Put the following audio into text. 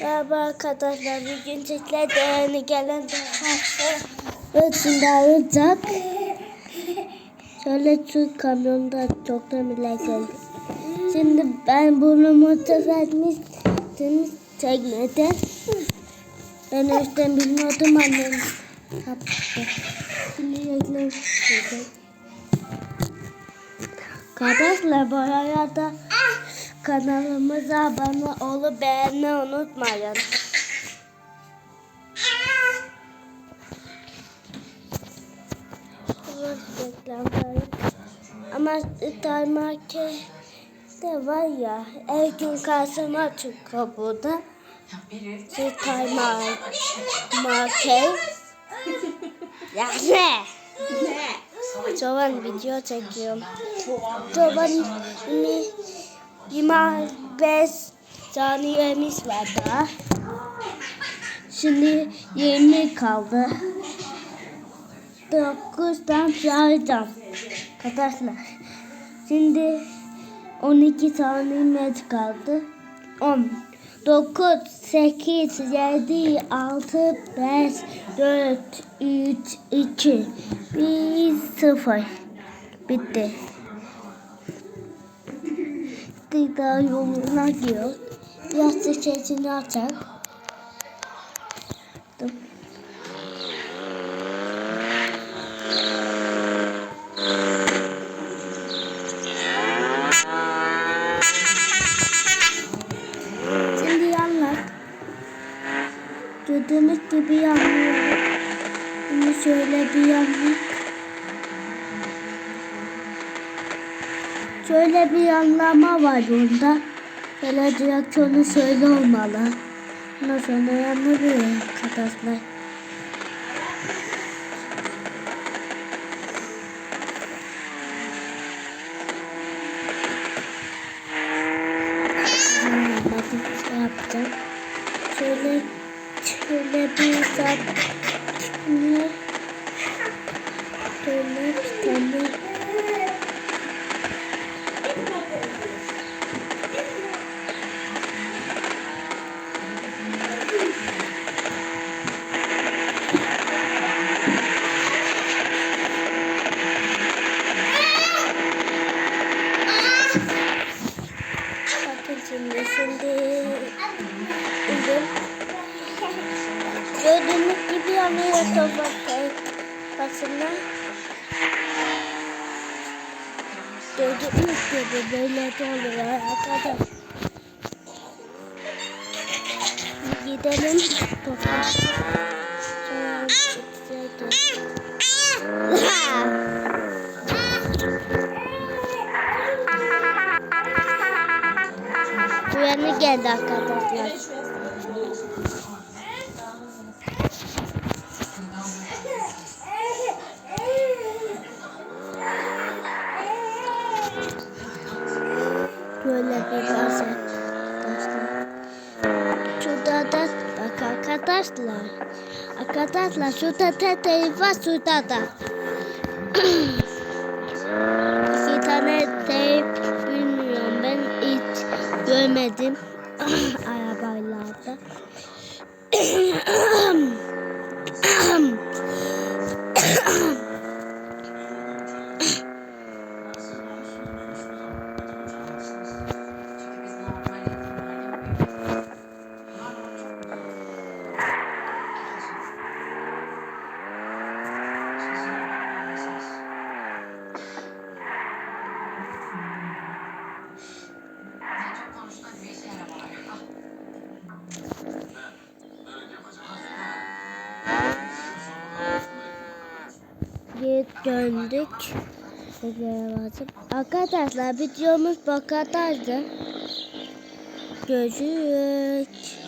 Merhaba arkadaşlar. Bugün sizlerle yeni gelen Ötünde alacak. Şöyle şu kamyonda çoktan bile geldi. Şimdi ben bunu motor etmiştiniz teknede. Ben yüzden bilmiyordum annem yaptı. Şimdi reklam. Arkadaşlar bu arada kanalımıza abone olup beğenmeyi unutmayın. Ama Star Market'te var ya her gün karşıma çıkıyor burada. Star Market. Ya ne? Çoban video çekiyorum. Çoban ni 25 saniyemiz var daha. Şimdi 20 kaldı. 9'dan sayacağım. Arkadaşlar. Şimdi 12 saniyemiz kaldı. 10 9 8 7 6 5 4 3 2 1 0 Bitti. Daha yoluna giriyor. Biraz sesini açar. Dur. Şimdi yanlar. Gördüğünüz gibi yanlıyor. Bunu şöyle bir yanlık. Şöyle bir yanlama var bunda. Böyle direksiyonu şöyle olmalı. Ondan sonra yanılıyor arkadaşlar. Şey yapacağım. Şöyle şöyle bir sap ne? Şöyle bir tane şimdi indim. Gördüğünüz gibi yanıyor toprak başına. Gördüğünüz gibi böyle de oluyor arkadaşlar. Gidelim toprak. Yana geldi arkadaşlar. Böyle arkadaşlar. Şurada da bak arkadaşlar. Arkadaşlar şurada teteyi var şurada da. İki tane hiç görmedim döndük. Arkadaşlar videomuz bu kadardı. Görüşürüz.